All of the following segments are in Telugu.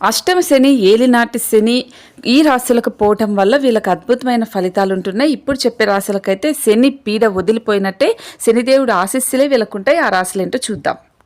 అష్టమ శని ఏలినాటి శని ఈ రాశులకు పోవటం వల్ల వీళ్ళకి అద్భుతమైన ఫలితాలు ఉంటున్నాయి. ఇప్పుడు చెప్పే రాశులకైతే శని పీడ వదిలిపోయినట్టే శనిదేవుడు ఆశీస్సులే వీళ్ళకుంటాయి. ఆ రాశులు ఏంటో చూద్దాం.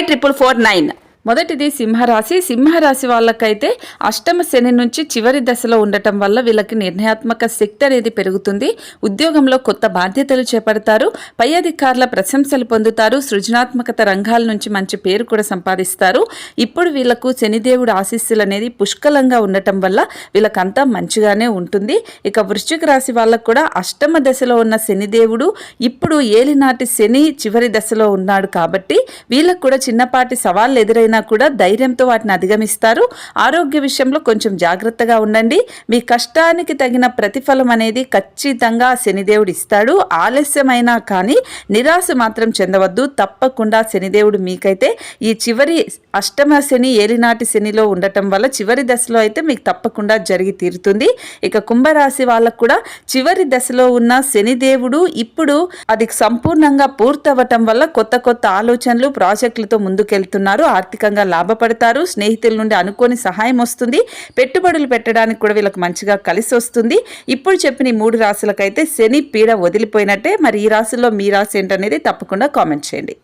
triple four nine మొదటిది సింహరాశి. సింహరాశి వాళ్ళకైతే అష్టమ శని నుంచి చివరి దశలో ఉండటం వల్ల వీళ్ళకి నిర్ణయాత్మక శక్తి అనేది పెరుగుతుంది. ఉద్యోగంలో కొత్త బాధ్యతలు చేపడతారు. పై అధికారుల ప్రశంసలు పొందుతారు. సృజనాత్మకత రంగాల నుంచి మంచి పేరు కూడా సంపాదిస్తారు. ఇప్పుడు వీళ్ళకు శనిదేవుడు ఆశీస్సులు అనేది పుష్కలంగా ఉండటం వల్ల వీళ్ళకంతా మంచిగానే ఉంటుంది. ఇక వృశ్చిక రాశి వాళ్ళకు కూడా అష్టమ దశలో ఉన్న శనిదేవుడు ఇప్పుడు ఏలినాటి శని చివరి దశలో ఉన్నాడు కాబట్టి వీళ్ళకు కూడా చిన్నపాటి సవాళ్ళు ఎదురైన కూడా ధైర్యంతో వాటిని అధిగమిస్తారు. ఆరోగ్య విషయంలో కొంచెం జాగ్రత్తగా ఉండండి. మీ కష్టానికి తగిన ప్రతిఫలం అనేది ఖచ్చితంగా శనిదేవుడు ఇస్తాడు. ఆలస్యమైనా కానీ నిరాశ మాత్రం చెందవద్దు. తప్పకుండా శనిదేవుడు మీకైతే ఈ చివరి అష్టమ శని ఏలినాటి శనిలో ఉండటం వల్ల చివరి దశలో అయితే మీకు తప్పకుండా జరిగి తీరుతుంది. ఇక కుంభరాశి వాళ్ళకు కూడా చివరి దశలో ఉన్న శనిదేవుడు ఇప్పుడు అది సంపూర్ణంగా పూర్తవటం వల్ల కొత్త కొత్త ఆలోచనలు ప్రాజెక్టులతో ముందుకెళ్తున్నారు. ఆర్థిక ఆర్థికంగా లాభపడతారు స్నేహితుల నుండి అనుకోని సహాయం వస్తుంది పెట్టుబడులు పెట్టడానికి కూడా వీళ్ళకి మంచిగా కలిసి వస్తుంది. ఇప్పుడు చెప్పిన ఈ మూడు రాశులకైతే శని పీడ వదిలిపోయినట్టే. మరి ఈ రాశుల్లో మీ రాశి ఏంటనేది తప్పకుండా కామెంట్ చేయండి.